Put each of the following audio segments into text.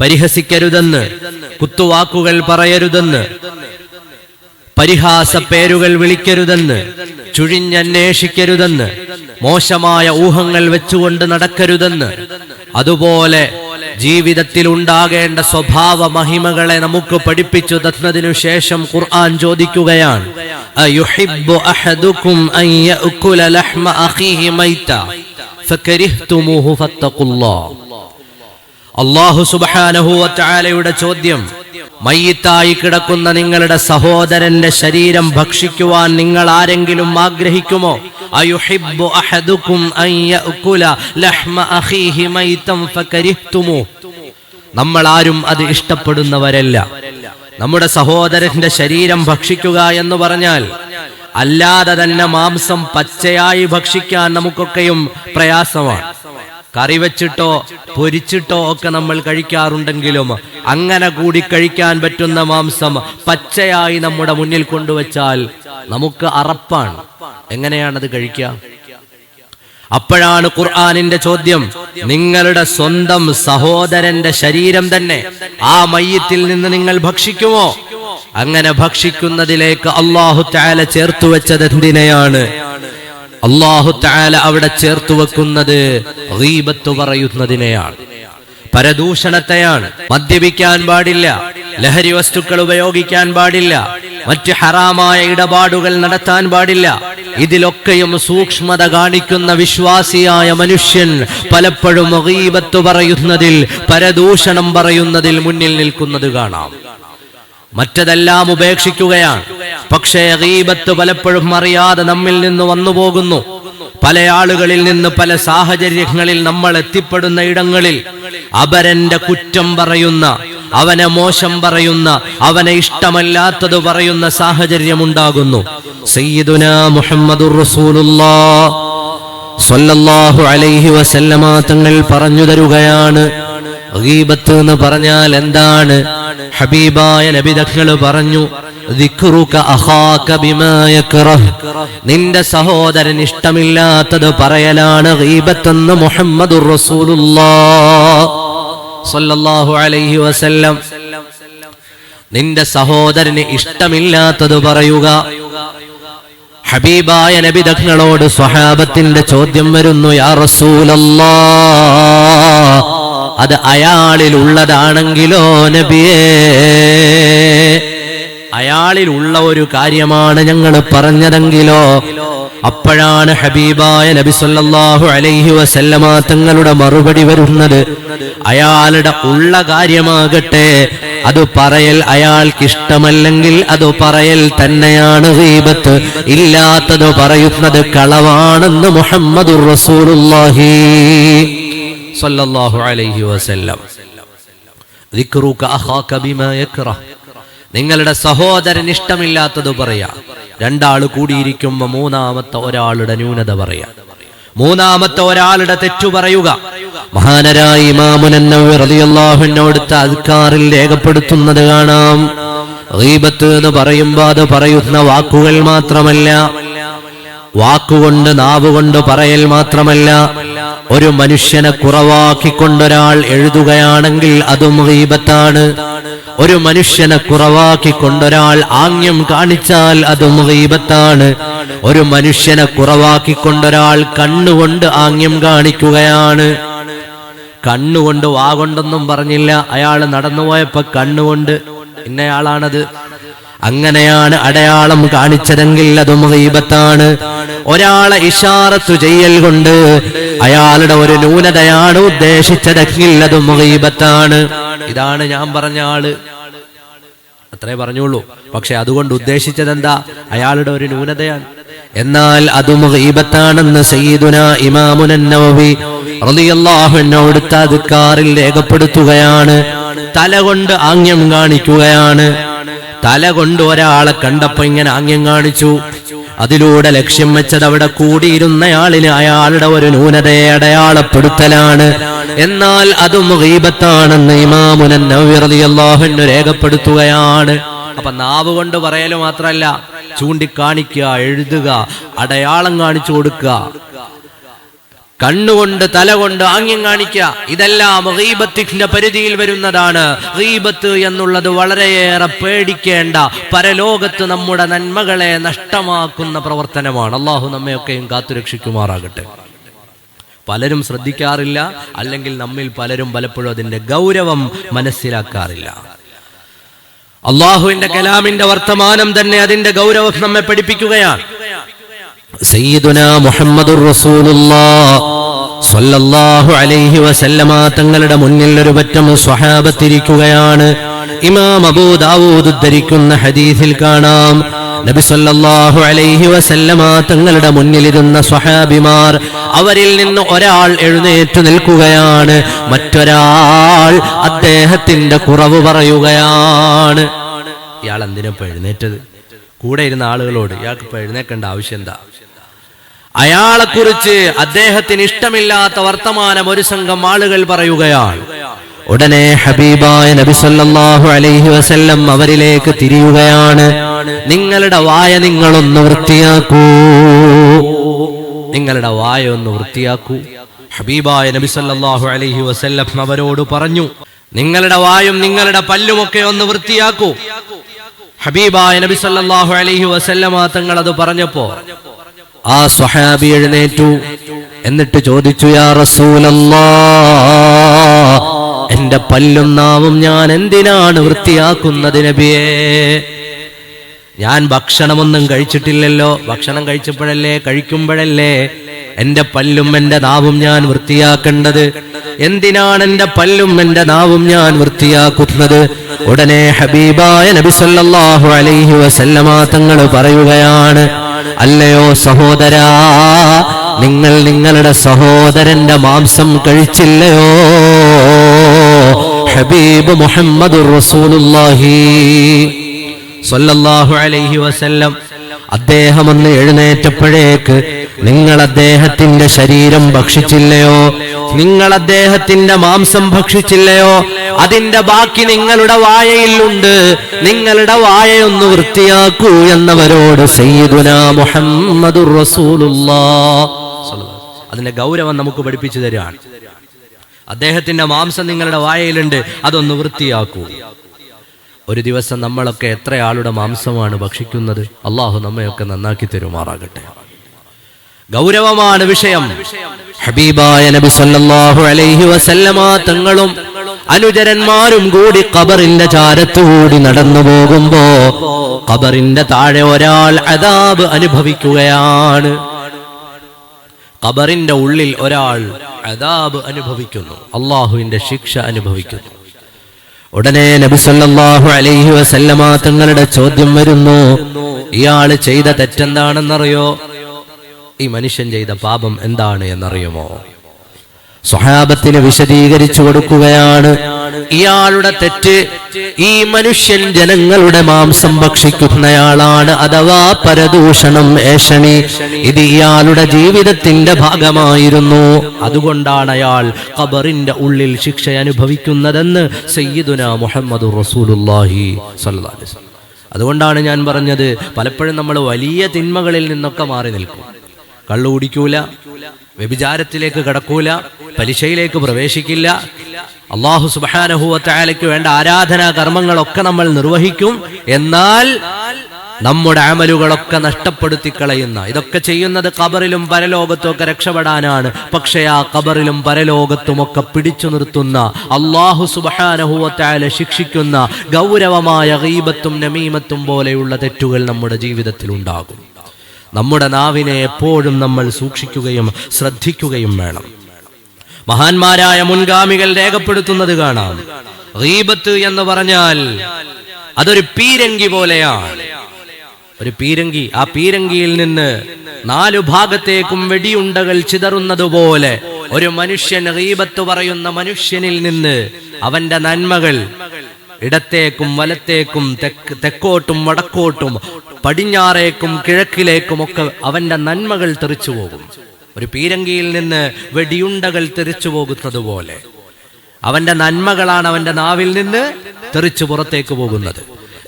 പരിഹസിക്കരുതെന്ന് കുത്തുവാക്കുകൾ പറയരുതെന്ന് പരിഹാസ പേരുകൾ വിളിക്കരുതെന്ന് ചുഴിഞ്ഞന്വേഷിക്കരുതെന്ന് മോശമായ ഊഹങ്ങൾ വെച്ചുകൊണ്ട് നടക്കരുതെന്ന് അതുപോലെ ജീവിതത്തിൽ ഉണ്ടാകേണ്ട സ്വഭാവ മഹിമകളെ നമുക്ക് പഠിപ്പിച്ചു തന്നതിനു ശേഷം ഖുർആൻ ചോദിക്കുകയാണ്. അള്ളാഹു സുബാനഹുവറ്റാലയുടെ ചോദ്യം മയ്യത്തായി കിടക്കുന്ന നിങ്ങളുടെ സഹോദരന്റെ ശരീരം ഭക്ഷിക്കുവാൻ നിങ്ങൾ ആരെങ്കിലും ആഗ്രഹിക്കുമോ? നമ്മൾ ആരും അത് ഇഷ്ടപ്പെടുന്നവരല്ല. നമ്മുടെ സഹോദരന്റെ ശരീരം ഭക്ഷിക്കുക എന്ന് പറഞ്ഞാൽ അല്ലാതെ തന്നെ മാംസം പച്ചയായി ഭക്ഷിക്കാൻ നമുക്കൊക്കെയും പ്രയാസമാണ്. കറി വെച്ചിട്ടോ പൊരിച്ചിട്ടോ ഒക്കെ നമ്മൾ കഴിക്കാറുണ്ടെങ്കിലും അങ്ങനെ കൂടി കഴിക്കാൻ പറ്റുന്ന മാംസം പച്ചയായി നമ്മുടെ മുന്നിൽ കൊണ്ടുവച്ചാൽ നമുക്ക് അറപ്പാണ്. എങ്ങനെയാണത് കഴിക്കുക? അപ്പോഴാണ് ഖുർആാനിന്റെ ചോദ്യം നിങ്ങളുടെ സ്വന്തം സഹോദരന്റെ ശരീരം തന്നെ ആ മയ്യത്തിൽ നിന്ന് നിങ്ങൾ ഭക്ഷിക്കുമോ? അങ്ങനെ ഭക്ഷിക്കുന്നതിലേക്ക് അള്ളാഹു ചേർത്തു വെച്ചത് എന്തിനെയാണ്? അള്ളാഹു താല അവിടെ ചേർത്തു വെക്കുന്നത് റീബത്ത് പറയുന്നതിനെയാണ്. പരദൂഷണത്തെയാണ്. മദ്യപിക്കാൻ പാടില്ല. ലഹരി വസ്തുക്കൾ ഉപയോഗിക്കാൻ പാടില്ല. മറ്റ് ഹറാമായ ഇടപാടുകൾ നടത്താൻ പാടില്ല. ഇതിലൊക്കെയും സൂക്ഷ്മത കാണിക്കുന്ന വിശ്വാസിയായ മനുഷ്യൻ പലപ്പോഴും ഗീബത്ത് പറയുന്നതിൽ പരദൂഷണം പറയുന്നതിൽ മുന്നിൽ നിൽക്കുന്നത് കാണാം. മറ്റതെല്ലാം ഉപേക്ഷിക്കുകയാണ്. പക്ഷേ ഗീബത്ത് പലപ്പോഴും അറിയാതെ നമ്മിൽ നിന്ന് വന്നുപോകുന്നു. പല ആളുകളിൽ നിന്ന് പല സാഹചര്യങ്ങളിൽ നമ്മൾ എത്തിപ്പെടുന്ന ഇടങ്ങളിൽ അപരന്റെ കുറ്റം പറയുന്ന അവനെ മോശം പറയുന്ന അവനെ ഇഷ്ടമല്ലാത്തത് പറയുന്ന സാഹചര്യം ഉണ്ടാകുന്നു സയ്യിദുന മുഹമ്മദുർ റസൂലുള്ളാ. സല്ലല്ലാഹു അലൈഹി വസല്ലമ തങ്ങൾ പറഞ്ഞു തരുകയാണ്. ഗീബത്ത് എന്ന് പറഞ്ഞാൽ എന്താണ്? ഹബീബായ നബിതങ്ങൾ പറഞ്ഞു നിന്റെ സഹോദരൻ ഇഷ്ടമില്ലാത്തത് പറയലാണ് ഗീബത്തെന്ന് മുഹമ്മദ് സ്വല്ലല്ലാഹു അലൈഹി വസല്ലം. നിന്റെ സഹോദരന് ഇഷ്ടമില്ലാത്തത് പറയുക. ഹബീബായ നബി തങ്ങളോട് സ്വഹാബത്തിന്റെ ചോദ്യം വരുന്നു യാ റസൂലല്ലാ അത് അയാളിലുള്ളതാണെങ്കിലോ നബിയേ? അയാളിലുള്ള ഒരു കാര്യമാണ് ഞങ്ങൾ പറഞ്ഞതെങ്കിലോ? അപ്പോഴാണ് ഹബീബായ നബി സല്ലല്ലാഹു അലൈഹി വസല്ലമ തങ്ങളുടെ മറുപടി വരുന്നത്. അയാളുടെ ഉള്ള കാര്യമാകട്ടെ അത് പറയൽ അയാൾക്ക് ഇഷ്ടമല്ലെങ്കിൽ അത് പറയൽ തന്നെയാണ് ഗീബത്ത്. ഇല്ലാത്തത് പറയുന്നത് കളവാണെന്ന് മുഹമ്മദുർ റസൂലുള്ളാഹി. സല്ലല്ലാഹു അലൈഹി വസല്ലം. നിങ്ങളുടെ സഹോദരൻ ഇഷ്ടമില്ലാത്തത് പറയാ. രണ്ടാൾ കൂടിയിരിക്കുമ്പോ മൂന്നാമത്തെ ഒരാളുടെ ന്യൂനത പറയാ. മൂന്നാമത്തെ ഒരാളുടെ തെറ്റു പറയുക. മഹാനരായ ഇമാമുനോടുത്ത അൽക്കാറിൽ രേഖപ്പെടുത്തുന്നത് കാണാം. എന്ന് പറയുമ്പോ അത് പറയുന്ന വാക്കുകൾ മാത്രമല്ല. വാക്കുകൊണ്ട് നാവുകൊണ്ട് പറയൽ മാത്രമല്ല ഒരു മനുഷ്യനെ കുറവാക്കിക്കൊണ്ടൊരാൾ എഴുതുകയാണെങ്കിൽ അതും ഗീബത്താണ് ഒരു മനുഷ്യനെ കുറവാക്കിക്കൊണ്ടൊരാൾ ആംഗ്യം കാണിച്ചാൽ അതും ഗീബത്താണ് ഒരു മനുഷ്യനെ കുറവാക്കിക്കൊണ്ടൊരാൾ കണ്ണുകൊണ്ട് ആംഗ്യം കാണിക്കുകയാണ്. കണ്ണുകൊണ്ട് വാ കൊണ്ടൊന്നും പറഞ്ഞില്ല. അയാൾ നടന്നുപോയപ്പോ കണ്ണുകൊണ്ട് ഇന്നയാളാണത്. അങ്ങനെയാണ് അടയാളം കാണിച്ചതെങ്കിൽ അതും ഗീബത്താണ് ഒരാളെ ഇഷാറത്തു ചെയ്യൽ കൊണ്ട് അയാളുടെ ഒരു ന്യൂനതയാണ് ഉദ്ദേശിച്ചതെങ്കിൽ അതും ഗീബത്താണ് ഇതാണ് ഞാൻ പറഞ്ഞ ആൾ. അത്രേ പറഞ്ഞുള്ളൂ. പക്ഷെ അതുകൊണ്ട് ഉദ്ദേശിച്ചത് എന്താ അയാളുടെ ഒരു ന്യൂനതയാണ്. എന്നാൽ അതും ഗീബത്താണെന്ന് സയ്യിദുന ഇമാമുനൻ നവവി അൻഹു കാറിൽ രേഖപ്പെടുത്തുകയാണ്. തല കൊണ്ട് ആംഗ്യം കാണിക്കുകയാണ്. തല കൊണ്ട് ഒരാളെ കണ്ടപ്പോ ഇങ്ങനെ ആംഗ്യം കാണിച്ചു. അതിലൂടെ ലക്ഷ്യം വെച്ചത് അവിടെ കൂടിയിരുന്നയാളിന് അയാളുടെ ഒരു ന്യൂനതയെ അടയാളപ്പെടുത്തലാണ്. എന്നാൽ അതും ഗീപത്താണെന്ന് ഇമാമുനൻ അൻഹു രേഖപ്പെടുത്തുകയാണ്. അപ്പൊ നാവ് കൊണ്ട് പറയൽ മാത്രല്ല ചൂണ്ടിക്കാണിക്കുക എഴുതുക അടയാളം കാണിച്ചു കൊടുക്കുക. കണ്ണുകൊണ്ട് തലകൊണ്ട് ആംഗ്യം കാണിക്കുക. ഇതെല്ലാം റീബത്തിന്റെ പരിധിയിൽ വരുന്നതാണ്. റീബത്ത് എന്നുള്ളത് വളരെയേറെ പേടിക്കേണ്ട പരലോകത്ത് നമ്മുടെ നന്മകളെ നഷ്ടമാക്കുന്ന പ്രവർത്തനമാണ്. അള്ളാഹു നമ്മയൊക്കെയും കാത്തുരക്ഷിക്കുമാറാകട്ടെ. പലരും ശ്രദ്ധിക്കാറില്ല അല്ലെങ്കിൽ നമ്മിൽ പലരും പലപ്പോഴും അതിന്റെ ഗൗരവം മനസ്സിലാക്കാറില്ല. അള്ളാഹുവിന്റെ കലാമിന്റെ വർത്തമാനം തന്നെ അതിന്റെ ഗൗരവം നമ്മെ പഠിപ്പിക്കുകയാണ്. സയ്യിദുന മുഹമ്മദുർ റസൂലുള്ളാ സ്വല്ലല്ലാഹു അലൈഹി വസല്ലമ തങ്ങളുടെ മുന്നിൽ ഒരു പറ്റം സ്വഹാബത്തിരിക്കുകയാണ്. ഇമാം അബൂ ദാവൂദ് ഉദ്ധരിക്കുന്ന ഹദീസിൽ കാണാം നബി സല്ലല്ലാഹു അലൈഹി വസല്ലമ തങ്ങളുടെ മുന്നിലിരുന്ന സ്വഹാബിമാർ അവരിൽ നിന്ന് ഒരാൾ എഴുന്നേറ്റ് നിൽക്കുകയാണ് മറ്റൊരാൾ അദ്ദേഹത്തിന്റെ കുറവ് പറയുകയാണ്. ഇയാൾ എന്തിനാ എഴുന്നേറ്റത്? കൂടെ ഇരുന്ന ആളുകളോട് ഇയാൾക്ക് ഇപ്പൊ എഴുന്നേക്കേണ്ട ആവശ്യം എന്താ? അയാളെ കുറിച്ച് അദ്ദേഹത്തിന് ഇഷ്ടമില്ലാത്ത വർത്തമാനം ഒരു സംഘം ആളുകൾ പറയുകയാണ്. ഉടനെ ഹബീബായ നബി സല്ലല്ലാഹു അലൈഹി വസല്ലം അവരിലേക്ക് തിരിയുകയാണ്. നിങ്ങളുടെ വായ നിങ്ങളൊന്ന് വൃത്തിയാക്കൂ. നിങ്ങളുടെ വായ ഒന്ന് വൃത്തിയാക്കൂ. ഹബീബായ നബി സല്ലല്ലാഹു അലൈഹി വസല്ലം അവരോട് പറഞ്ഞു നിങ്ങളുടെ വായും നിങ്ങളുടെ പല്ലുമൊക്കെ ഒന്ന് വൃത്തിയാക്കൂ. ഹബീബായ നബി സല്ലല്ലാഹു അലൈഹി വസല്ലമ തങ്ങൾ അത് പറഞ്ഞപ്പോ ആ സ്വഹാബി എഴുന്നേറ്റു. എന്നിട്ട് ചോദിച്ചു യാ റസൂലല്ലാ എന്റെ പല്ലും നാവും ഞാൻ എന്തിനാണ് വൃത്തിയാക്കുന്നത് നബിയേ? ഞാൻ ഭക്ഷണമൊന്നും കഴിച്ചിട്ടില്ലല്ലോ. ഭക്ഷണം കഴിച്ചപ്പോഴല്ലേ കഴിക്കുമ്പോഴല്ലേ എന്റെ പല്ലും എന്റെ നാവും ഞാൻ വൃത്തിയാക്കേണ്ടത്. എന്തിനാണ് എന്റെ പല്ലും എന്റെ നാവും ഞാൻ വൃത്തിയാക്കുന്നത്? ഉടനെ ഹബീബായ നബി സല്ലല്ലാഹു അലൈഹി വസല്ലമ തങ്ങൾ പറയുകയാണ് അല്ലയോ സഹോദരാ നിങ്ങൾ നിങ്ങളുടെ സഹോദരന്റെ മാംസം കഴിച്ചില്ലയോ? ഹബീബ് മുഹമ്മദ് റസൂലുള്ളാഹി സല്ലല്ലാഹു അലൈഹി വസല്ലം അദ്ദേഹം അന്ന് എഴുന്നേറ്റപ്പോഴേക്ക് നിങ്ങൾ അദ്ദേഹത്തിന്റെ ശരീരം ഭക്ഷിച്ചില്ലയോ? നിങ്ങൾ അദ്ദേഹത്തിന്റെ മാംസം ഭക്ഷിച്ചില്ലയോ? അതിന്റെ ബാക്കി നിങ്ങളുടെ വായയിലുണ്ട്. നിങ്ങളുടെ വായയൊന്ന് വൃത്തിയാക്കൂ എന്നവരോട് അതിന്റെ ഗൗരവം നമുക്ക് പഠിപ്പിച്ചു തരികയാണ് അദ്ദേഹത്തിന്റെ മാംസം നിങ്ങളുടെ വായയിലുണ്ട്. അതൊന്ന് വൃത്തിയാക്കൂ. ഒരു ദിവസം നമ്മളൊക്കെ എത്ര ആളുടെ മാംസമാണ് ഭക്ഷിക്കുന്നത് അള്ളാഹു നമ്മയൊക്കെ നന്നാക്കി തരുമാറാകട്ടെ. ഗൗരവമാണ് വിഷയം. ഹബീബായ നബി സല്ലല്ലാഹു അലൈഹി വസല്ലമ തങ്ങളും അനുചരന്മാരും കൂടി ഖബറിന്റെ ചാരത്തുകൂടി നടന്നു പോകുമ്പോ ഖബറിന്റെ താഴെ ഒരാൾ അദാബ് അനുഭവിക്കുകയാണ്. ഖബറിന്റെ ഉള്ളിൽ ഒരാൾ അദാബ് അനുഭവിക്കുന്നു. അള്ളാഹുവിന്റെ ശിക്ഷ അനുഭവിക്കുന്നു. ഉടനെ നബിസല്ലാഹു അലൈഹി വസല്ലമ തങ്ങളുടെ ചോദ്യം വരുന്നു. ഇയാൾ ചെയ്ത തെറ്റെന്താണെന്നറിയോ? ഈ മനുഷ്യൻ ചെയ്ത പാപം എന്താണ് എന്നറിയുമോ? സ്വഹാബത്തിന് വിശദീകരിച്ചു കൊടുക്കുകയാണ്. ഇയാളുടെ തെറ്റ് ഈ മനുഷ്യൻ ജനങ്ങളുടെ മാംസം ഭക്ഷിക്കുന്നയാളാണ് അഥവാ പരദൂഷണം ഏഷണി. ഇത് ഇയാളുടെ ജീവിതത്തിന്റെ ഭാഗമായിരുന്നു. അതുകൊണ്ടാണ് അയാൾ ഖബറിന്റെ ഉള്ളിൽ ശിക്ഷ അനുഭവിക്കുന്നതെന്ന് സയ്യിദുന മുഹമ്മദ് റസൂലുല്ലാഹി വസല്ലം. അതുകൊണ്ടാണ് ഞാൻ പറഞ്ഞത് പലപ്പോഴും നമ്മൾ വലിയ തിന്മകളിൽ നിന്നൊക്കെ മാറി നിൽക്കും. കള്ളു കുടിക്കൂല വ്യഭിചാരത്തിലേക്ക് കടക്കൂല പലിശയിലേക്ക് പ്രവേശിക്കില്ല അള്ളാഹു സുബാനഹുവത്തായാലയ്ക്ക് വേണ്ട ആരാധനാ കർമ്മങ്ങളൊക്കെ നമ്മൾ നിർവഹിക്കും. എന്നാൽ നമ്മുടെ അമലുകളൊക്കെ നഷ്ടപ്പെടുത്തി കളയുന്ന ഇതൊക്കെ ചെയ്യുന്നത് കബറിലും പരലോകത്തും ഒക്കെ രക്ഷപ്പെടാനാണ്. പക്ഷേ ആ കബറിലും പരലോകത്തും ഒക്കെ പിടിച്ചു നിർത്തുന്ന അള്ളാഹു സുബാനഹുവത്തായാല ശിക്ഷിക്കുന്ന ഗൗരവമായ ഗീബത്തും നമീമത്തും പോലെയുള്ള തെറ്റുകൾ നമ്മുടെ ജീവിതത്തിൽ ഉണ്ടാകും. നമ്മുടെ നാവിനെ എപ്പോഴും നമ്മൾ സൂക്ഷിക്കുകയും ശ്രദ്ധിക്കുകയും വേണം. മഹാന്മാരായ മുൻഗാമികൾ രേഖപ്പെടുത്തുന്നത് കാണാം. റീബത്ത് എന്ന് പറഞ്ഞാൽ അതൊരു പീരങ്കി പോലെയാണ്. ഒരു പീരങ്കി ആ പീരങ്കിയിൽ നിന്ന് നാലു ഭാഗത്തേക്കും വെടിയുണ്ടകൾ ചിതറുന്നത് പോലെ ഒരു മനുഷ്യൻ റീബത്ത് പറയുന്ന മനുഷ്യനിൽ നിന്ന് അവന്റെ നന്മകൾ ഇടത്തേക്കും വലത്തേക്കും തെക്ക് തെക്കോട്ടും വടക്കോട്ടും പടിഞ്ഞാറേക്കും കിഴക്കിലേക്കും ഒക്കെ അവന്റെ നന്മകൾ തെറിച്ചു പോകും. ഒരു പീരങ്കിയിൽ നിന്ന് വെടിയുണ്ടകൾ തെറിച്ചു പോകുന്നത് പോലെ അവന്റെ നന്മകളാണ് അവന്റെ നാവിൽ നിന്ന് തെറിച്ചു പുറത്തേക്ക് പോകുന്നത്.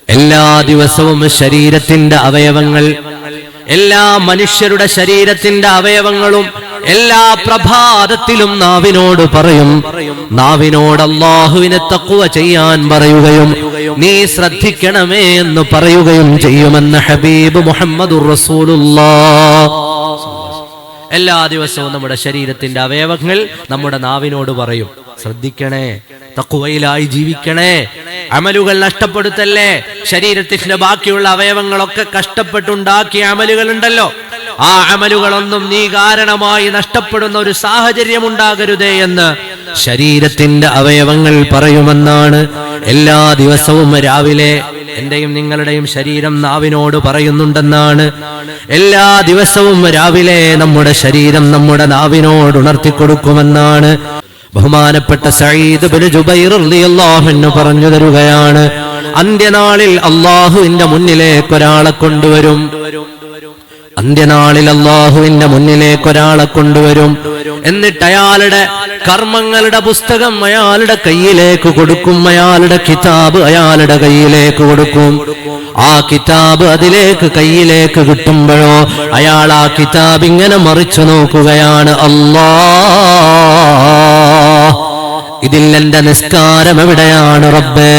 എല്ലാ ദിവസവും ശരീരത്തിന്റെ അവയവങ്ങൾ എല്ലാ മനുഷ്യരുടെ ശരീരത്തിന്റെ അവയവങ്ങളും എല്ലാ പ്രഭാതത്തിലും നാവിനോട് പറയും. നാവിനോട് അള്ളാഹുവിനെ തക്കുവ ചെയ്യാൻ പറയുകയും നീ ശ്രദ്ധിക്കണമേ എന്ന് പറയുകയും ചെയ്യുമെന്ന് ഹബീബ് മുഹമ്മദ് എല്ലാ ദിവസവും നമ്മുടെ ശരീരത്തിന്റെ അവയവങ്ങൾ നമ്മുടെ നാവിനോട് പറയും. ശ്രദ്ധിക്കണേ തക്കുവയിലായി ജീവിക്കണേ. അമലുകൾ നഷ്ടപ്പെടുത്തല്ലേ? ശരീരത്തിന്റെ ബാക്കിയുള്ള അവയവങ്ങളൊക്കെ കഷ്ടപ്പെട്ടുണ്ടാക്കിയ അമലുകൾ ഉണ്ടല്ലോ ആ അമലുകളൊന്നും നീ കാരണമായി നഷ്ടപ്പെടുന്ന ഒരു സാഹചര്യം ഉണ്ടാകരുതേ എന്ന് ശരീരത്തിന്റെ അവയവങ്ങൾ പറയുമെന്നാണ് എല്ലാ ദിവസവും രാവിലെ എന്റെയും നിങ്ങളുടെയും ശരീരം നാവിനോട് പറയുന്നുണ്ടെന്നാണ്. എല്ലാ ദിവസവും രാവിലെ നമ്മുടെ ശരീരം നമ്മുടെ നാവിനോട് ഉണർത്തിക്കൊടുക്കുമെന്നാണ്. ബഹുമാനപ്പെട്ട സയ്യിദ് ബിൻ ജുബൈർ റളിയല്ലാഹു പറഞ്ഞു തരുകയാണ്. അന്ത്യനാളിൽ അള്ളാഹുവിന്റെ മുന്നിലേക്ക് ഒരാളെ കൊണ്ടുവരും. അന്ത്യനാളിൽ അള്ളാഹുവിന്റെ മുന്നിലേക്ക് ഒരാളെ കൊണ്ടുവരും. എന്നിട്ട് അയാളുടെ കർമ്മങ്ങളുടെ പുസ്തകം അയാളുടെ കയ്യിലേക്ക് കൊടുക്കും. അയാളുടെ കിതാബ് അയാളുടെ കയ്യിലേക്ക് കൊടുക്കും. ആ കിതാബ് അതിലേക്ക് കയ്യിലേക്ക് കിട്ടുമ്പോഴോ അയാൾ ആ കിതാബ് ഇങ്ങനെ മറിച്ചു നോക്കുകയാണ്. അല്ലാ ഇതിൽ എന്റെ നിസ്കാരം എവിടെയാണ് റബ്ബേ?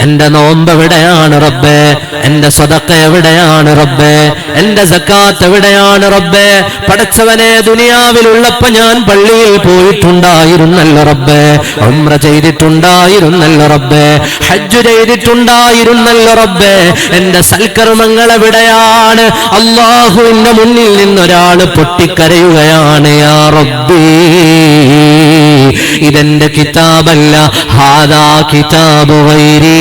എന്റെ നോമ്പ് എവിടെയാണ് റബ്ബേ? എന്റെ സ്വതക്ക എവിടെയാണ് റബ്ബേ? എന്റെ സക്കാത്ത് എവിടെയാണ് റബ്ബേ? പടച്ചവനെ ദുനിയാവിലുള്ളപ്പോ ഞാൻ പള്ളിയിൽ പോയിട്ടുണ്ടായിരുന്നല്ലോ റബ്ബേ. ഉമ്ര ചെയ്തിട്ടുണ്ടായിരുന്നല്ലോ റബ്ബേ. ഹജ്ജ് ചെയ്തിട്ടുണ്ടായിരുന്നല്ലോ റബ്ബേ. എന്റെ സൽക്കർമ്മങ്ങൾ എവിടെയാണ്? അള്ളാഹുവിന്റെ മുന്നിൽ നിന്നൊരാൾ പൊട്ടിക്കരയുകയാണ് യാ റബ്ബീ. ഇതെന്റെ കിതാബല്ല ഹാദാ കിതാബ് വൈരി.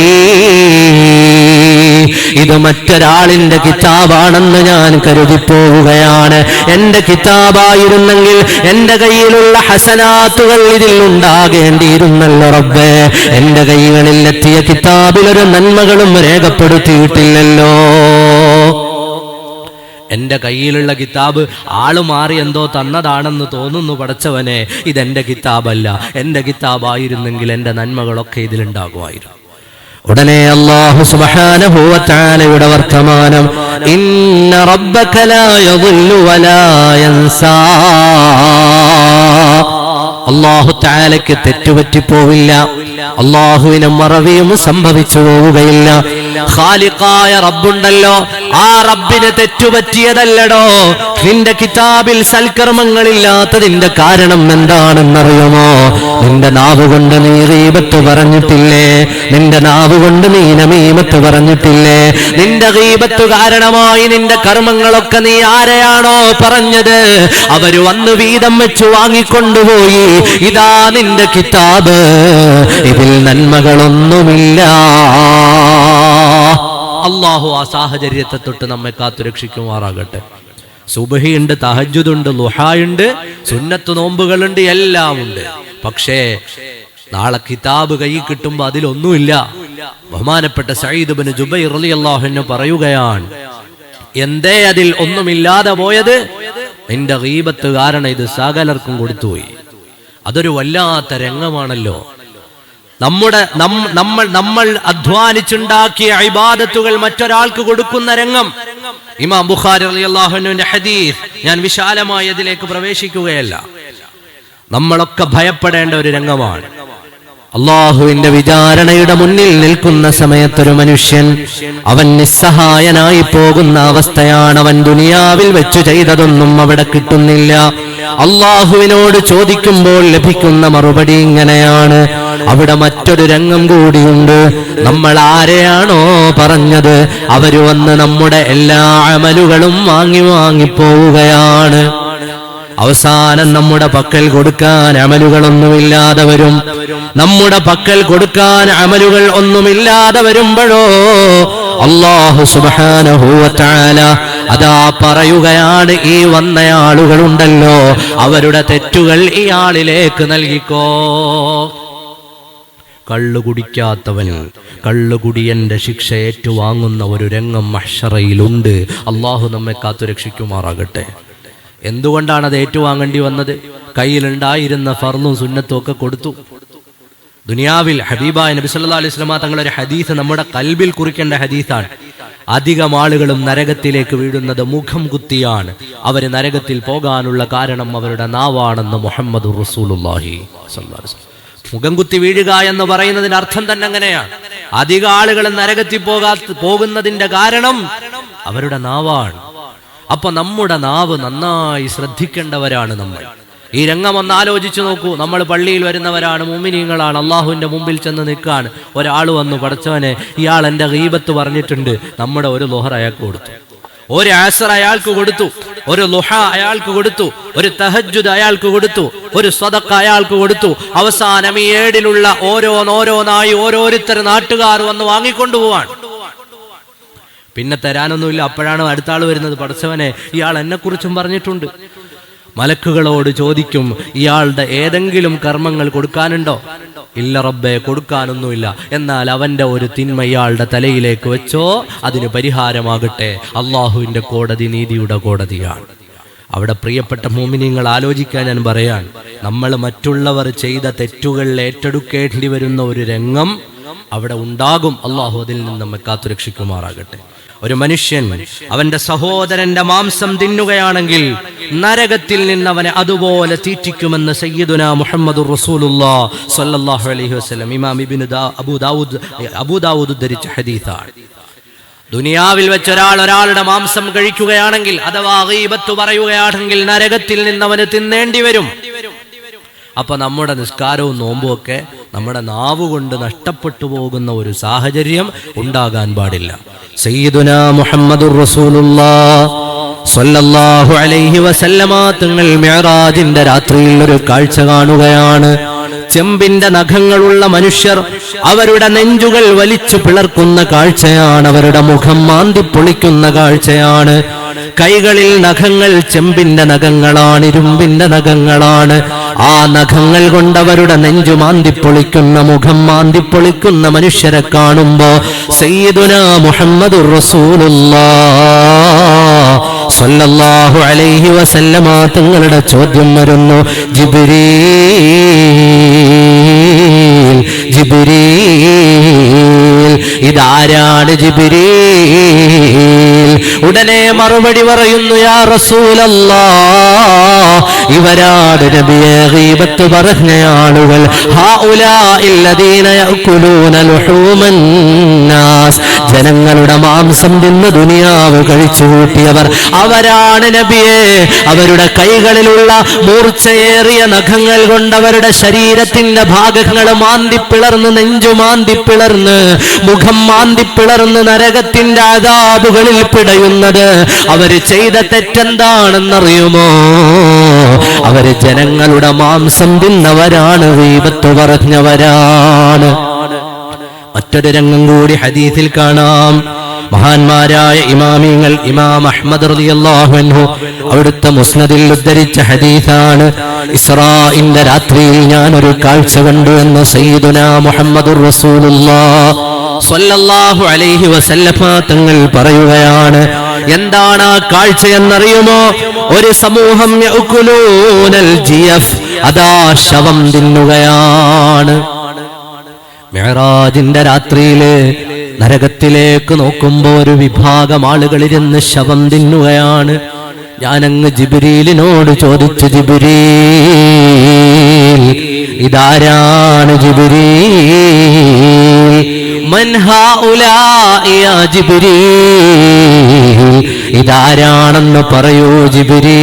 ഇത് മറ്റൊരാളിന്റെ കിതാബാണെന്ന് ഞാൻ കരുതിപ്പോവുകയാണ്. എന്റെ കിതാബായിരുന്നെങ്കിൽ എന്റെ കയ്യിലുള്ള ഹസനാത്തുകൾ ഇതിൽ ഉണ്ടാകേണ്ടിയിരുന്നല്ലോ റബ്ബേ. എന്റെ കൈകളിൽ എത്തിയ കിതാബിലൊരു നന്മകളും രേഖപ്പെടുത്തിയിട്ടില്ലല്ലോ. എന്റെ കയ്യിലുള്ള കിതാബ് ആൾ മാറി എന്തോ തന്നതാണെന്ന് തോന്നുന്നു പടച്ചവനെ ഇതെന്റെ കിതാബല്ല. എന്റെ കിതാബായിരുന്നെങ്കിൽ എന്റെ നന്മകളൊക്കെ ഇതിലുണ്ടാകുമായിരുന്നു. ഉടനെ അള്ളാഹു തആലയുടെ വർത്തമാനം ഇന്ന റബ്ബക തെറ്റുപറ്റിപ്പോവില്ല അള്ളാഹുവിനും വലാ യൻസാ. അല്ലാഹു തആലയ്ക്ക് തെറ്റുപറ്റി പോവില്ല അള്ളാഹുവിന് മറവിയും സംഭവിച്ചു പോവുകയില്ല. ഖാലിഖായ റബ്ബുണ്ടല്ലോ. ആ റബ്ബിന് തെറ്റുപറ്റിയതല്ലടോ. നിന്റെ കിതാബിൽ സൽക്കർമ്മങ്ങളില്ലാത്തതിന്റെ കാരണം എന്താണെന്നറിയുമോ? നിന്റെ നാവ് കൊണ്ട് നീ റീബത്ത് പറഞ്ഞിട്ടില്ലേ? നിന്റെ നാവ് കൊണ്ട് നീ നമീമത്ത് പറഞ്ഞിട്ടില്ലേ? നിന്റെ റീബത്ത് കാരണമായി നിന്റെ കർമ്മങ്ങളൊക്കെ നീ ആരെയാണോ പറഞ്ഞത്? അവർ വന്ന് വീതം വെച്ച് വാങ്ങിക്കൊണ്ടുപോയി. ഇതാ നിന്റെ കിതാബ്. ഇതിൽ നന്മകളൊന്നുമില്ല. അള്ളാഹു ആ സാഹചര്യത്തെ തൊട്ട് നമ്മെ കാത്തുരക്ഷിക്കുമാറാകട്ടെ. സുബഹിയുണ്ട് തഹജുദുണ്ട് ലുഹായുണ്ട് സുന്നത്ത് നോമ്പുകളുണ്ട് എല്ലാം ഉണ്ട് പക്ഷേ നാളെ കിതാബ് കൈ കിട്ടുമ്പോ അതിലൊന്നുമില്ല. ബഹുമാനപ്പെട്ട സയ്യിദ് ബിൻ ജുബൈർ റളിയല്ലാഹു അൻഹു പറയുകയാണ് എന്തേ അതിൽ ഒന്നുമില്ലാതെ പോയത്? നിന്റെ ഗീബത്ത് കാരണം ഇത് സകലർക്കും കൊടുത്തുപോയി. അതൊരു വല്ലാത്ത രംഗമാണല്ലോ. നമ്മുടെ നമ്മൾ നമ്മൾ അധ്വാനിച്ചുണ്ടാക്കിയ ഇബാദത്തുകൾ മറ്റൊരാൾക്ക് കൊടുക്കുന്ന രംഗം. ഇമാം ബുഖാരി റളിയല്ലാഹുവിന്റെ ഹദീസ് ഞാൻ വിശാലമായി അതിലേക്ക് പ്രവേശിക്കുകയല്ല. നമ്മളൊക്കെ ഭയപ്പെടേണ്ട ഒരു രംഗമാണ്. അള്ളാഹുവിന്റെ വിചാരണയുടെ മുന്നിൽ നിൽക്കുന്ന സമയത്തൊരു മനുഷ്യൻ അവൻ നിസ്സഹായനായി പോകുന്ന അവസ്ഥയാണ് അവൻ ദുനിയാവിൽ വെച്ചു ചെയ്തതൊന്നും അവിടെ കിട്ടുന്നില്ല. അള്ളാഹുവിനോട് ചോദിക്കുമ്പോൾ ലഭിക്കുന്ന മറുപടി ഇങ്ങനെയാണ്. അവിടെ മറ്റൊരു രംഗം കൂടിയുണ്ട്. നമ്മൾ ആരെയാണോ പറഞ്ഞത് അവർ വന്ന് നമ്മുടെ എല്ലാ അമലുകളും വാങ്ങി വാങ്ങിപ്പോവുകയാണ് അവസാനം നമ്മുടെ പക്കൽ കൊടുക്കാൻ അമലുകളൊന്നുമില്ലാതെ വരും. നമ്മുടെ പക്കൽ കൊടുക്കാൻ അമലുകൾ ഒന്നുമില്ലാതെ വരുമ്പോഴോ അള്ളാഹു സുബാനഹൂവത്താല അതാ പറയുകയാണ് ഈ വന്ന ആളുകളുണ്ടല്ലോ അവരുടെ തെറ്റുകൾ ഇയാളിലേക്ക് നൽകിക്കോ. കള്ളു കുടിക്കാത്തവൻ കള്ളുകുടിയന്റെ ശിക്ഷ ഏറ്റുവാങ്ങുന്ന ഒരു രംഗം അഷറയിലുണ്ട് അള്ളാഹു നമ്മെ കാത്തുരക്ഷിക്കുമാറാകട്ടെ എന്തുകൊണ്ടാണ് അത് ഏറ്റുവാങ്ങേണ്ടി വന്നത്? കയ്യിലുണ്ടായിരുന്ന ഫർളും സുന്നത്തും ഒക്കെ കൊടുത്തു. ദുനിയാവിൽ ഹബീബായ നബി സല്ലല്ലാഹു അലൈഹി സ്വലാ തങ്ങളൊരു ഹദീസ് നമ്മുടെ കൽബിൽ കുറിക്കേണ്ട ഹദീസാണ്. അധികം ആളുകളും നരകത്തിലേക്ക് വീഴുന്നത് മുഖം കുത്തിയാണ്. അവർ നരകത്തിൽ പോകാനുള്ള കാരണം അവരുടെ നാവാണെന്ന് മുഹമ്മദ് റസൂലുല്ലാഹി മുഖം കുത്തി വീഴുക എന്ന് പറയുന്നതിന്റെ അർത്ഥം തന്നെ അങ്ങനെയാണ്. അധിക ആളുകൾ നരകത്തിൽ പോകാ പോകുന്നതിന്റെ കാരണം അവരുടെ നാവാണ്. അപ്പൊ നമ്മുടെ നാവ് നന്നായി ശ്രദ്ധിക്കേണ്ടവരാണ് നമ്മൾ. ഈ രംഗം ഒന്ന് ആലോചിച്ചു നോക്കൂ. നമ്മൾ പള്ളിയിൽ വരുന്നവരാണ് മുമ്മിനീങ്ങളാണ് അള്ളാഹുവിന്റെ മുമ്പിൽ ചെന്ന് നിൽക്കുകയാണ് ഒരാൾ വന്നു പഠിച്ചവനെ ഇയാൾ എന്റെ ഗീപത്ത് പറഞ്ഞിട്ടുണ്ട്. നമ്മുടെ ഒരു ലോഹർ അയാൾക്ക് കൊടുത്തു. ഒരു ആസർ അയാൾക്ക് കൊടുത്തു. ഒരു ലുഹ അയാൾക്ക് കൊടുത്തു. ഒരു തഹജുദ് അയാൾക്ക് കൊടുത്തു. ഒരു സ്വതക്ക അയാൾക്ക് കൊടുത്തു. അവസാനം ഈ ഏടിലുള്ള ഓരോന്നോരോന്നായി ഓരോരുത്തർ നാട്ടുകാർ വന്ന് വാങ്ങിക്കൊണ്ടുപോവാൻ പിന്നെ തരാനൊന്നുമില്ല. അപ്പോഴാണ് അടുത്ത ആൾ വരുന്നത്. പഠിച്ചവനെ ഇയാൾ എന്നെക്കുറിച്ചും പറഞ്ഞിട്ടുണ്ട്. മലക്കുകളോട് ചോദിക്കും ഇയാളുടെ ഏതെങ്കിലും കർമ്മങ്ങൾ കൊടുക്കാനുണ്ടോ? ഇല്ല റബ്ബെ കൊടുക്കാനൊന്നുമില്ല. എന്നാൽ അവന്റെ ഒരു തിന്മ ഇയാളുടെ തലയിലേക്ക് വെച്ചോ അതിന് പരിഹാരമാകട്ടെ. അള്ളാഹുവിന്റെ കോടതി നീതിയുടെ കോടതിയാണ്. അവിടെ പ്രിയപ്പെട്ട മോമിനിങ്ങൾ ആലോചിക്കാൻ ഞാൻ പറയാൻ നമ്മൾ മറ്റുള്ളവർ ചെയ്ത തെറ്റുകൾ ഏറ്റെടുക്കേണ്ടി വരുന്ന ഒരു രംഗം അവിടെ ഉണ്ടാകും. അള്ളാഹു അതിൽ നിന്ന് നമ്മെ കാത്തുരക്ഷിക്കുമാറാകട്ടെ. ഒരു മനുഷ്യൻ അവന്റെ സഹോദരന്റെ മാംസം തിന്നുകയാണെങ്കിൽ നരകത്തിൽ നിന്ന് അവനെ അതുപോലെ തീറ്റിക്കുമെന്ന് സയ്യിദുന മുഹമ്മദ് അലൈഹി ഇമാം അബൂദാവൂദ് അബൂ ഉദ്ധരിച്ച ഹദീസാണ്. ദുനിയാവിൽ വെച്ച് ഒരാൾ ഒരാളുടെ മാംസം കഴിക്കുകയാണെങ്കിൽ അഥവാ പറയുകയാണെങ്കിൽ നരകത്തിൽ നിന്ന് അവന് തിന്നേണ്ടി വരും. അപ്പൊ നമ്മുടെ നിസ്കാരവും നോമ്പും ഒക്കെ നമ്മുടെ നാവ് കൊണ്ട് നഷ്ടപ്പെട്ടു പോകുന്ന ഒരു സാഹചര്യം ഉണ്ടാകാൻ പാടില്ല. സയ്യിദുന മുഹമ്മദുർ അലൈഹി വസല്ലമ. തങ്ങൾ മിഅറാജിന്റെ രാത്രിയിൽ ഒരു കാഴ്ച കാണുകയാണ്. ചെമ്പിന്റെ നഖങ്ങളുള്ള മനുഷ്യർ അവരുടെ നെഞ്ചുകൾ വലിച്ചു പിളർക്കുന്ന കാഴ്ചയാണ്. അവരുടെ മുഖം മാന്തി പൊളിക്കുന്ന കാഴ്ചയാണ്. കൈകളിൽ നഖങ്ങൾ ചെമ്പിന്റെ നഖങ്ങളാണ് ഇരുമ്പിന്റെ നഖങ്ങളാണ്. ആ നഖങ്ങൾ കൊണ്ടവരുടെ നെഞ്ചു മാന്തിപ്പൊളിക്കുന്ന മുഖം മാന്തിപ്പൊളിക്കുന്ന മനുഷ്യരെ കാണുമ്പോ സയ്യിദുന മുഹമ്മദ് സല്ലല്ലാഹു അലൈഹി വസല്ലമ തങ്ങളുടെ ചോദ്യം വരുന്നു ജിബ്രീൽ ജിബ്രീൽ ഇതാരാണ് ജിബ്രീൽ? ഉടനെ മറുപടി പറയുന്നു യാ റസൂലല്ലാ ഇവരാണ് നബിയെ ഗീബത്ത് പറഞ്ഞ ആളുകൾ. ഹാഉലാഇല്ലദീന യഅകുലൂന ലുഹൂമൻ നാസ് ജനങ്ങളുടെ മാംസം നിന്ന് ദുനിയാവ് കഴിച്ചു കൂട്ടിയവർ അവരാണ് നബിയെ. അവരുടെ കൈകളിലുള്ള മൂർച്ചയേറിയ നഖങ്ങൾ കൊണ്ട് അവരുടെ ശരീരത്തിന്റെ ഭാഗങ്ങൾ മാന്തിപ്പിളർന്ന് നെഞ്ചു മാന്തിപ്പിളർന്ന് മുഖം മാന്തിപ്പിളർന്ന് നരകത്തിന്റെ അതാപുകളിൽ പിടയുന്നത് അവർ ചെയ്ത തെറ്റെന്താണെന്നറിയുമോ? അവർ ജനങ്ങളുടെ മാംസം തിന്നവരാണ് ദൈവത്ത് പറഞ്ഞവരാണ്. മറ്റൊരു രംഗം കൂടി ഹദീസിൽ കാണാം. മഹാന്മാരായ ഇമാമിങ്ങൾ ഇമാം അഹ്മദ് റളിയല്ലാഹു അവിടുത്തെ മുസ്നദിൽ ഉദ്ധരിച്ച ഹദീസാണ് ഇസ്രാഇന്റെ രാത്രിയിൽ ഞാൻ ഒരു കാഴ്ച കണ്ടു എന്ന് സയ്യിദുന മുഹമ്മദുർ റസൂലുള്ളാഹ് സ്വല്ലല്ലാഹു അലൈഹി വസല്ലമ തങ്ങൾ പറയുകയാണ് എന്താണ് ആ കാഴ്ച എന്നറിയുമോ? ഒരു സമൂഹം അതാ ശവം തിന്നുകയാണ്. മെഹറാജിന്റെ രാത്രിയിൽ നരകത്തിലേക്ക് നോക്കുമ്പോ ഒരു വിഭാഗം ആളുകളിൽ നിന്ന് ശവം തിന്നുകയാണ്. ഞാനങ്ങ് ജിബിരീലിനോട് ചോദിച്ചു ജിബിരീൽ ഇതാരാണ് ജിബിരീൽ? ഇതാരാണെന്ന് പറയൂ ജിബിരീ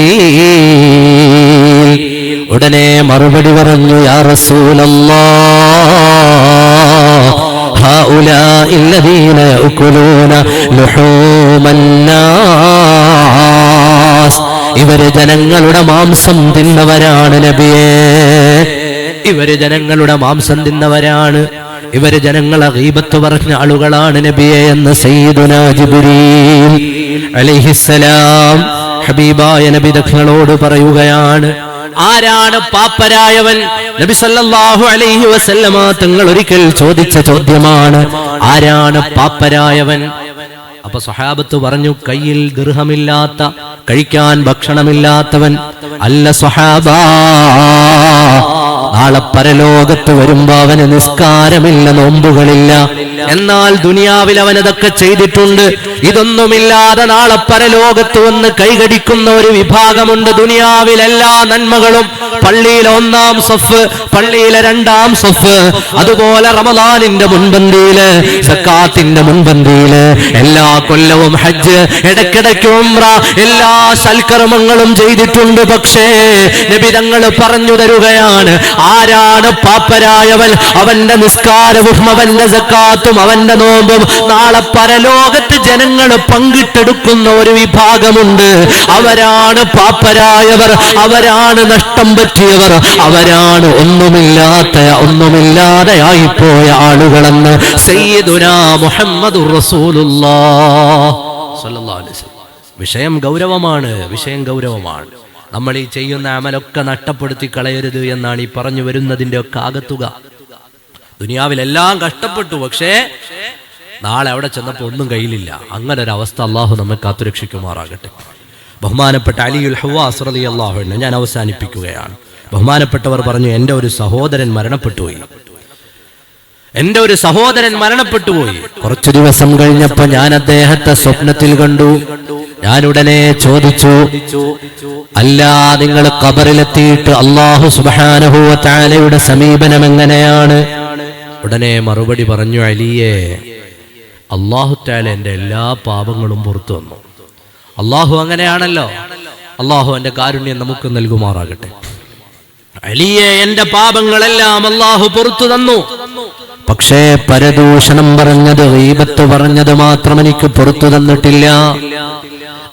ഉടനെ മറുപടി പറഞ്ഞു യാ റസൂലല്ലാഹ് هؤلاء الذين يأكلون لحوم الناس ഇവര് ജനങ്ങളുടെ മാംസം തിന്നവരാണ് നബിയേ ഇവര് ജനങ്ങളുടെ മാംസം തിന്നവരാണ് ഇവര് ജനങ്ങളെ ഗീബത്ത് പറഞ്ഞ ആളുകളാണ് നബിയെ എന്ന് സയ്യിദുന ജിബ്രീൽ അലൈഹിസ്സലാം ഹബീബായ നബി തങ്ങളോട് പറയുകയാണ് ആരാണ് പാപ്പരായവൻ? നബി സല്ലല്ലാഹു അലൈഹി വസല്ലമ തങ്ങൾ ഒരിക്കൽ ചോദിച്ച ചോദ്യമാണ് ആരാണ് പാപ്പരായവൻ? അപ്പൊ സ്വഹാബത്ത് പറഞ്ഞു കയ്യിൽ ദീർഘമില്ലാത്ത കഴിക്കാൻ ഭക്ഷണമില്ലാത്തവൻ അല്ല സഹാബ നാളെ പരലോകത്ത് വരുമ്പോ അവന് നിസ്കാരമില്ല നോമ്പുകളില്ല. എന്നാൽ ദുനിയാവിൽ അവൻ അതൊക്കെ ചെയ്തിട്ടുണ്ട്. ഇതൊന്നുമില്ലാതെ നാളെ പരലോകത്ത് വന്ന് കൈകടിക്കുന്ന ഒരു വിഭാഗമുണ്ട് ദുനിയാവിൽ എല്ലാ നന്മകളും. പള്ളിയിലെ ഒന്നാം സഫ് പള്ളിയിലെ രണ്ടാം സഫ് അതുപോലെ റമദാനിന്റെ മുൻപന്തിയിൽ സക്കാത്തിന്റെ മുൻപന്തിയിൽ എല്ലാ കൊല്ലവും ഹജ്ജ് ഇടയ്ക്കിടയ്ക്ക് ഉംറ എല്ലാ സൽക്കർമ്മങ്ങളും ചെയ്തിട്ടുണ്ട്. പക്ഷേ നബിതങ്ങൾ പറഞ്ഞു തരുകയാണ് ആരാണ് പാപ്പരായവൻ? അവന്റെ നിസ്കാരവും അവന്റെ സക്കാത്തും അവന്റെ നോമ്പും നാളെ പരലോകത്ത് ജനങ്ങൾ പങ്കിട്ടെടുക്കുന്ന ഒരു വിഭാഗമുണ്ട്. അവരാണ് പാപ്പരായവർ അവരാണ് നഷ്ടം പറ്റിയവർ അവരാണ് ഒന്നുമില്ലാത്ത ഒന്നുമില്ലാതെ ആയിപ്പോയ ആളുകളെന്ന് സയ്യിദുനാ മുഹമ്മദ്. വിഷയം ഗൗരവമാണ് വിഷയം ഗൗരവമാണ്. നമ്മൾ ഈ ചെയ്യുന്ന അമലൊക്കെ നഷ്ടപ്പെടുത്തി കളയരുത് എന്നാണ് ഈ പറഞ്ഞു വരുന്നതിന്റെ ഒക്കെ ആകത്തുക. ദുനിയാവിലെല്ലാം കഷ്ടപ്പെട്ടു പക്ഷേ നാളെ അവിടെ ചെന്നപ്പോൾ ഒന്നും കയ്യിലില്ല. അങ്ങനെ ഒരു അവസ്ഥ അള്ളാഹു നമ്മെ കാത്തുരക്ഷിക്കുമാറാകട്ടെ. ബഹുമാനപ്പെട്ട അലിയുൽ ഹവാസ് റലി അള്ളാഹുവിനെ ഞാൻ അവസാനിപ്പിക്കുകയാണ്. ബഹുമാനപ്പെട്ടവർ പറഞ്ഞു എന്റെ ഒരു സഹോദരൻ മരണപ്പെട്ടുപോയി എന്റെ ഒരു സഹോദരൻ മരണപ്പെട്ടുപോയി കുറച്ചു ദിവസം കഴിഞ്ഞപ്പോ ഞാൻ അദ്ദേഹത്തെ സ്വപ്നത്തിൽ കണ്ടു. ഞാൻ ഉടനെ ചോദിച്ചു അല്ല നിങ്ങൾ കബറിലെത്തിയിട്ട് അള്ളാഹു സുബാനഹുവ താലയുടെ സമീപനം എങ്ങനെയാണ്? ഉടനെ മറുപടി പറഞ്ഞു അലിയെ അള്ളാഹു താല എന്റെ എല്ലാ പാപങ്ങളും പുറത്തു വന്നു. അള്ളാഹു അങ്ങനെയാണല്ലോ. അള്ളാഹു എന്റെ കാരുണ്യം നമുക്ക് നൽകുമാറാകട്ടെ. അലിയെ എന്റെ പാപങ്ങളെല്ലാം അള്ളാഹു പുറത്തു തന്നു. പക്ഷേ പരദൂഷണം പറഞ്ഞത് റീബത്ത് പറഞ്ഞത് മാത്രം എനിക്ക് പുറത്തു തന്നിട്ടില്ല.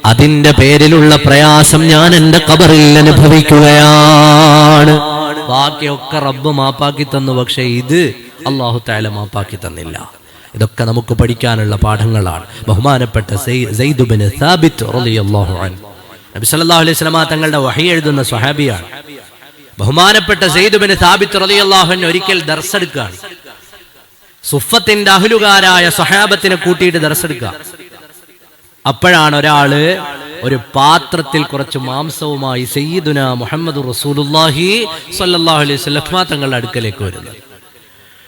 അതിന്റെ പേരിലുള്ള പ്രയാസം ഞാൻ എന്റെ കബറിൽ അനുഭവിക്കുകയാണ്. ബാക്കിയൊക്കെ റബ്ബ് മാപ്പാക്കി തന്നു പക്ഷെ ഇത് അള്ളാഹു താല മാപ്പാക്കി തന്നില്ല. ഇതൊക്കെ നമുക്ക് പഠിക്കാനുള്ള പാഠങ്ങളാണ്. ബഹുമാനപ്പെട്ട നബി അലൈഹി തങ്ങളുടെ വഹി എഴുതുന്ന സ്വഹാബിയാണ്. ബഹുമാനപ്പെട്ട സെയ്ദുബിന് സാബിത്ത് റളിയല്ലാഹുവിന് ഒരിക്കൽ ദർസെടുക്കുകയാണ് സുഫത്തിന്റെ അഹ്ലുകാരായ സ്വഹാബത്തിനെ കൂട്ടിയിട്ട് ദർസെടുക്കുക അപ്പോഴാണ് ഒരാൾ ഒരു പാത്രത്തിൽ കുറച്ച് മാംസവുമായി സയ്യിദുന മുഹമ്മദ് റസൂലുല്ലാഹി സല്ലല്ലാഹു അലൈഹി വസല്ലം തങ്ങളുടെ അടുക്കലേക്ക് വരുന്നത്.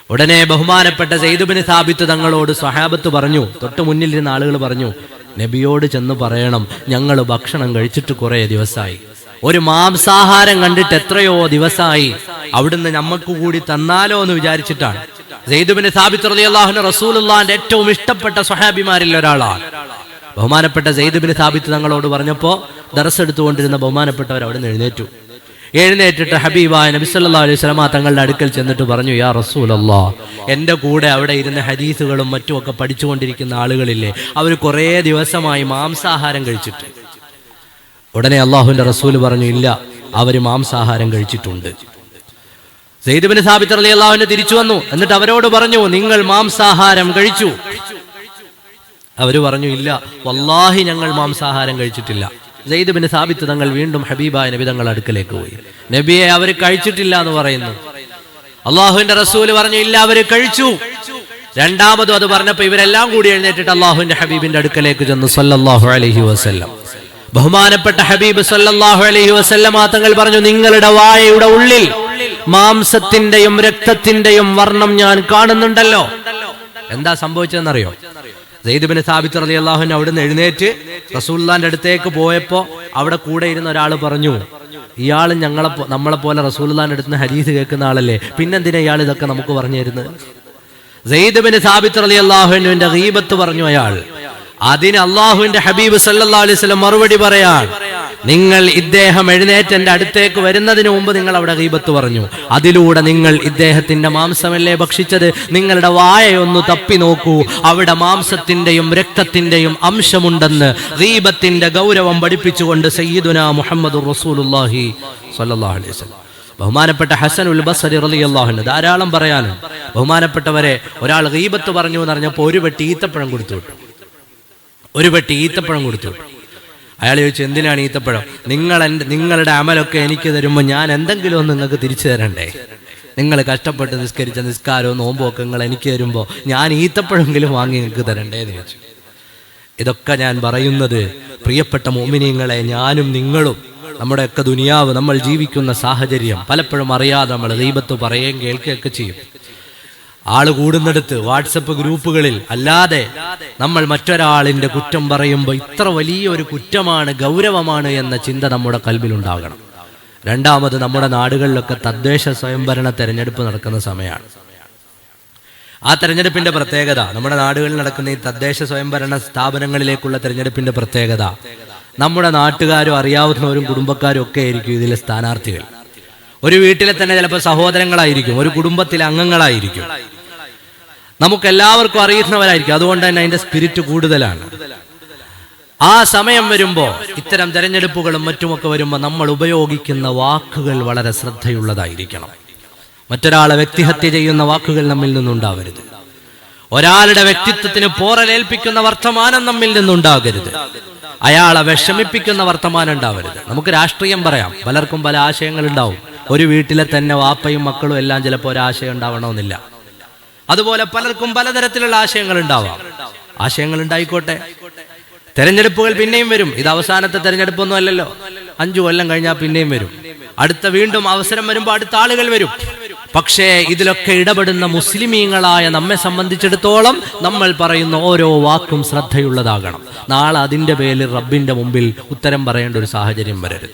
ഉടനെ ബഹുമാനപ്പെട്ട സെയ്ദുബിന് സാബിത്ത് തങ്ങളോട് സ്വഹാബത്ത് പറഞ്ഞു തൊട്ട് മുന്നിലിരുന്ന ആളുകൾ പറഞ്ഞു നബിയോട് ചെന്ന് പറയണം ഞങ്ങൾ ഭക്ഷണം കഴിച്ചിട്ട് കുറെ ദിവസമായി. ഒരു മാംസാഹാരം കണ്ടിട്ട് എത്രയോ ദിവസമായി. അവിടുന്ന് നമുക്ക് കൂടി തന്നാലോ എന്ന് വിചാരിച്ചിട്ടാണ്. സെയ്ദുബിന് സാബിത്ത് അൻഹു റസൂലുള്ളാന്റെ ഏറ്റവും ഇഷ്ടപ്പെട്ട സ്വഹാബിമാരിൽ ഒരാളാണ്. ബഹുമാനപ്പെട്ട സെയ്ദുബിന് സാബിത്ത് തങ്ങളോട് പറഞ്ഞപ്പോ ദർസ് എടുത്തുകൊണ്ടിരുന്ന ബഹുമാനപ്പെട്ടവർ അവിടെ നിന്ന് എഴുന്നേറ്റു. എഴുന്നേറ്റിട്ട് ഹബീബായ നബി സല്ലല്ലാഹു അലൈഹി വസല്ലമ തങ്ങളുടെ അടുക്കൽ ചെന്നിട്ട് പറഞ്ഞു യാ റസൂലല്ലാ എന്റെ കൂടെ അവിടെ ഇരുന്ന ഹദീസുകളും മറ്റും ഒക്കെ പഠിച്ചുകൊണ്ടിരിക്കുന്ന ആളുകളില്ലേ അവർ കുറേ ദിവസമായി മാംസാഹാരം കഴിച്ചിട്ട്. ഉടനെ അള്ളാഹുവിന്റെ റസൂൽ പറഞ്ഞു ഇല്ല അവർ മാംസാഹാരം കഴിച്ചിട്ടുണ്ട്. സെയ്ദുബിന് സാബിത്ത് അലി അള്ളാഹുവിനെ തിരിച്ചു വന്നു. എന്നിട്ട് അവരോട് പറഞ്ഞു നിങ്ങൾ മാംസാഹാരം കഴിച്ചു. അവർ പറഞ്ഞു ഇല്ല വല്ലാഹി ഞങ്ങൾ മാംസാഹാരം കഴിച്ചിട്ടില്ല. ജയ്ദ് ബിൻ സാബിത്ത് തങ്ങൾ വീണ്ടും ഹബീബായ നബി തങ്ങൾ അടുക്കലേക്ക് പോയി. നബിയെ അവർ കഴിച്ചിട്ടില്ല എന്ന് പറയുന്നു. അള്ളാഹുവിന്റെ റസൂൽ പറഞ്ഞു ഇല്ല അവർ കഴിച്ചു. രണ്ടാമതും അത് പറഞ്ഞപ്പോ ഇവരെല്ലാം കൂടി എഴുന്നേറ്റിട്ട് അള്ളാഹുവിന്റെ ഹബീബിന്റെ അടുക്കലേക്ക് ചെന്നു. സല്ലല്ലാഹു അലഹി വസല്ലം. ബഹുമാനപ്പെട്ട ഹബീബ് സല്ലല്ലാഹു അലഹി വസ്ല്ലം തങ്ങൾ പറഞ്ഞു നിങ്ങളുടെ വായയുടെ ഉള്ളിൽ മാംസത്തിന്റെയും രക്തത്തിന്റെയും വർണം ഞാൻ കാണുന്നുണ്ടല്ലോ. എന്താ സംഭവിച്ചതെന്നറിയോ? സെയ്ദുബിന് സാബിത്ത് അലി അള്ളാഹുൻ അവിടുന്ന് എഴുന്നേറ്റ് റസൂല്ലാന്റെ അടുത്തേക്ക് പോയപ്പോ അവിടെ കൂടെ ഇരുന്ന ഒരാൾ പറഞ്ഞു ഇയാൾ ഞങ്ങളെ നമ്മളെ പോലെ റസൂല്ലാന്റെ അടുത്ത് ഹരീസ് കേൾക്കുന്ന ആളല്ലേ? പിന്നെന്തിനാ ഇയാൾ ഇതൊക്കെ നമുക്ക് പറഞ്ഞു തരുന്നത്? സെയ്ദുബിന് സാബിത്ത് അലി അള്ളാഹുവിന്റെ ഗീബത്ത് പറഞ്ഞു അയാൾ അതിന് അള്ളാഹുവിന്റെ ഹബീബ് സല്ലാ അലൈഹി മറുപടി പറയാൻ നിങ്ങൾ ഇദ്ദേഹം എഴുന്നേറ്റ് എന്റെ അടുത്തേക്ക് വരുന്നതിന് മുമ്പ് നിങ്ങൾ അവിടെ ഗീബത്ത് പറഞ്ഞു. അതിലൂടെ നിങ്ങൾ ഇദ്ദേഹത്തിന്റെ മാംസമല്ലേ ഭക്ഷിച്ചത്? നിങ്ങളുടെ വായയൊന്ന് തപ്പി നോക്കൂ. അവിടെ മാംസത്തിന്റെയും രക്തത്തിന്റെയും അംശമുണ്ടെന്ന് ഗീബത്തിന്റെ ഗൗരവം പഠിപ്പിച്ചുകൊണ്ട് സയ്യിദുന മുഹമ്മദ് റസൂലുല്ലാഹി സല്ലല്ലാഹു അലൈഹി വസല്ലം. ബഹുമാനപ്പെട്ട ഹസൻ ഉൽ ബസരി റളിയല്ലാഹു ധാരാളം പറയാനുണ്ട്. ബഹുമാനപ്പെട്ടവരെ ഒരാൾ ഗീബത്ത് പറഞ്ഞു എന്ന് പറഞ്ഞപ്പോൾ ഒരു വെട്ടി ഈത്തപ്പഴം കൊടുത്തു ഒരു വെട്ടി ഈത്തപ്പഴം കൊടുത്തു അയാൾ ചോദിച്ചു എന്തിനാണ് ഈത്തപ്പഴം? നിങ്ങൾ എന്റെ നിങ്ങളുടെ അമലൊക്കെ എനിക്ക് തരുമ്പോൾ ഞാൻ എന്തെങ്കിലും ഒന്ന് നിങ്ങൾക്ക് തിരിച്ചു തരണ്ടേ? നിങ്ങൾ കഷ്ടപ്പെട്ട് നിസ്കരിച്ച നിസ്കാരവും നോമ്പോ ഒക്കെ നിങ്ങൾ എനിക്ക് തരുമ്പോൾ ഞാൻ ഈത്തപ്പഴമെങ്കിലും വാങ്ങി നിങ്ങൾക്ക് തരണ്ടേ എന്ന് ചോദിച്ചു. ഇതൊക്കെ ഞാൻ പറയുന്നത് പ്രിയപ്പെട്ട മോമിനിയങ്ങളെ ഞാനും നിങ്ങളും നമ്മുടെയൊക്കെ ദുനിയാവ് നമ്മൾ ജീവിക്കുന്ന സാഹചര്യം പലപ്പോഴും അറിയാതെ നമ്മൾ ദൈവത്ത് പറയുകയും കേൾക്കുകയൊക്കെ ചെയ്യും. ആൾ കൂടുന്നിടത്ത് വാട്സപ്പ് ഗ്രൂപ്പുകളിൽ അല്ലാതെ നമ്മൾ മറ്റൊരാളിന്റെ കുറ്റം പറയുമ്പോൾ ഇത്ര വലിയൊരു കുറ്റമാണ് ഗൗരവമാണ് എന്ന ചിന്ത നമ്മുടെ കൽബിലുണ്ടാകണം രണ്ടാമത് നമ്മുടെ നാടുകളിലൊക്കെ തദ്ദേശ സ്വയംഭരണ തെരഞ്ഞെടുപ്പ് നടക്കുന്ന സമയമാണ്. ആ തെരഞ്ഞെടുപ്പിന്റെ പ്രത്യേകത നമ്മുടെ നാടുകളിൽ നടക്കുന്ന ഈ തദ്ദേശ സ്വയംഭരണ സ്ഥാപനങ്ങളിലേക്കുള്ള തെരഞ്ഞെടുപ്പിന്റെ പ്രത്യേകത നമ്മുടെ നാട്ടുകാരും അറിയാവുന്നവരും കുടുംബക്കാരും ഒക്കെ ആയിരിക്കും ഇതിലെ സ്ഥാനാർത്ഥികൾ. ഒരു വീട്ടിലെ തന്നെ ചിലപ്പോൾ സഹോദരങ്ങളായിരിക്കും ഒരു കുടുംബത്തിലെ അംഗങ്ങളായിരിക്കും. നമുക്ക് എല്ലാവർക്കും അറിയുന്നവരായിരിക്കും. അതുകൊണ്ട് തന്നെ അതിന്റെ സ്പിരിറ്റ് കൂടുതലാണ്. ആ സമയം വരുമ്പോൾ ഇത്തരം തെരഞ്ഞെടുപ്പുകളും മറ്റുമൊക്കെ വരുമ്പോൾ നമ്മൾ ഉപയോഗിക്കുന്ന വാക്കുകൾ വളരെ ശ്രദ്ധയുള്ളതായിരിക്കണം. മറ്റൊരാളെ വ്യക്തിഹത്യ ചെയ്യുന്ന വാക്കുകൾ നമ്മിൽ നിന്നുണ്ടാവരുത്. ഒരാളുടെ വ്യക്തിത്വത്തിന് പോറലേൽപ്പിക്കുന്ന വർത്തമാനം നമ്മിൽ നിന്നുണ്ടാകരുത്. അയാളെ വിഷമിപ്പിക്കുന്ന വർത്തമാനം ഉണ്ടാവരുത്. നമുക്ക് രാഷ്ട്രീയം പറയാം. പലർക്കും പല ആശയങ്ങൾ ഉണ്ടാവും ഒരു വീട്ടിലെ തന്നെ വാപ്പയും മക്കളും എല്ലാം ചിലപ്പോൾ ഒരാശയം ഉണ്ടാവണമെന്നില്ല. അതുപോലെ പലർക്കും പലതരത്തിലുള്ള ആശയങ്ങൾ ഉണ്ടാവാം. ആശയങ്ങൾ ഉണ്ടായിക്കോട്ടെ. തെരഞ്ഞെടുപ്പുകൾ പിന്നെയും വരും. ഇത് അവസാനത്തെ തെരഞ്ഞെടുപ്പൊന്നും അല്ലല്ലോ. അഞ്ചു കൊല്ലം കഴിഞ്ഞാൽ പിന്നെയും വരും. അടുത്ത വീണ്ടും അവസരം വരുമ്പോൾ അടുത്ത ആളുകൾ വരും. പക്ഷേ ഇതിലൊക്കെ ഇടപെടുന്ന മുസ്ലിമീങ്ങളായ നമ്മെ സംബന്ധിച്ചിടത്തോളം നമ്മൾ പറയുന്ന ഓരോ വാക്കും ശ്രദ്ധയുള്ളതാകണം. നാളെ അതിന്റെ പേരിൽ റബ്ബിന്റെ മുമ്പിൽ ഉത്തരം പറയേണ്ട ഒരു സാഹചര്യം വരരുത്.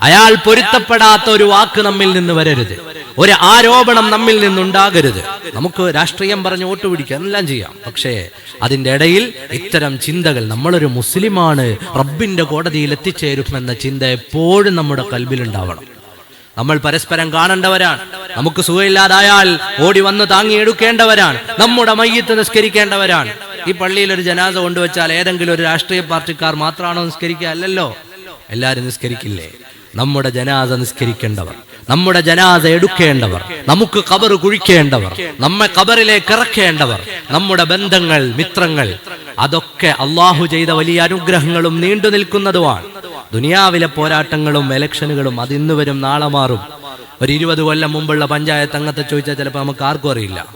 അയാൾ പൊരുത്തപ്പെടാത്ത ഒരു വാക്ക് നമ്മിൽ നിന്ന് വരരുത്. ഒരു ആരോപണം നമ്മിൽ നിന്നുണ്ടാകരുത്. നമുക്ക് രാഷ്ട്രീയം പറഞ്ഞ് വോട്ട് പിടിക്കാം എല്ലാം ചെയ്യാം. പക്ഷേ അതിന്റെ ഇടയിൽ ഇത്തരം ചിന്തകൾ നമ്മളൊരു മുസ്ലിമാണ് റബ്ബിന്റെ കോടതിയിൽ എത്തിച്ചേരുമെന്ന ചിന്ത എപ്പോഴും നമ്മുടെ കൽബിലുണ്ടാവണം നമ്മൾ പരസ്പരം കാണേണ്ടവരാണ്. നമുക്ക് സുഖമില്ലാതായാൽ ഓടി വന്ന് താങ്ങിയെടുക്കേണ്ടവരാണ്. നമ്മുടെ മയ്യത്ത് നിസ്കരിക്കേണ്ടവരാണ്. ഈ പള്ളിയിൽ ഒരു ജനാസ കൊണ്ടുവച്ചാൽ ഏതെങ്കിലും ഒരു രാഷ്ട്രീയ പാർട്ടിക്കാർ മാത്രമാണോ നിസ്കരിക്കുക? അല്ലല്ലോ. എല്ലാവരും നിസ്കരിക്കില്ലേ? നമ്മുടെ ജനാസ നിസ്കരിക്കേണ്ടവർ. നമ്മുടെ ജനാസ എടുക്കേണ്ടവർ നമുക്ക് കബർ കുഴിക്കേണ്ടവർ നമ്മെ കബറിലേക്ക് ഇറക്കേണ്ടവർ നമ്മുടെ ബന്ധങ്ങൾ മിത്രങ്ങൾ അതൊക്കെ അള്ളാഹു ചെയ്ത വലിയ അനുഗ്രഹങ്ങളും നീണ്ടു നിൽക്കുന്നതുമാണ്. ദുനിയാവിലെ പോരാട്ടങ്ങളും എലക്ഷനുകളും അത് ഇന്ന് വരും നാളെ മാറും. ഒരു ഇരുപത് കൊല്ലം മുമ്പുള്ള പഞ്ചായത്ത് അംഗത്തെ ചോദിച്ചാൽ ചിലപ്പോൾ നമുക്ക് ആർക്കും അറിയില്ല.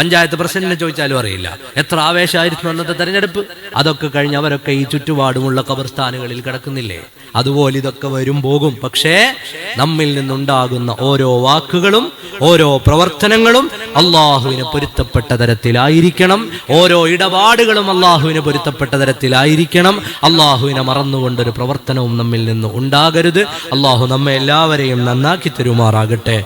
പഞ്ചായത്ത് പ്രസിഡന്റിനെ ചോദിച്ചാലും അറിയില്ല. എത്ര ആവേശമായിരുന്നു അന്നത്തെ തെരഞ്ഞെടുപ്പ്? അതൊക്കെ കഴിഞ്ഞ് അവരൊക്കെ ഈ ചുറ്റുപാടുമുള്ള കബർസ്ഥാനുകളിൽ കിടക്കുന്നില്ലേ? അതുപോലെ ഇതൊക്കെ വരും പോകും. പക്ഷേ നമ്മിൽ നിന്നുണ്ടാകുന്ന ഓരോ വാക്കുകളും ഓരോ പ്രവർത്തനങ്ങളും അള്ളാഹുവിന് പൊരുത്തപ്പെട്ട തരത്തിലായിരിക്കണം. ഓരോ ഇടപാടുകളും അള്ളാഹുവിന് പൊരുത്തപ്പെട്ട തരത്തിലായിരിക്കണം. അള്ളാഹുവിനെ മറന്നുകൊണ്ടൊരു പ്രവർത്തനവും നമ്മിൽ നിന്ന് ഉണ്ടാകരുത്. അള്ളാഹു നമ്മെ എല്ലാവരെയും നന്നാക്കി തരുമാറാകട്ടെ.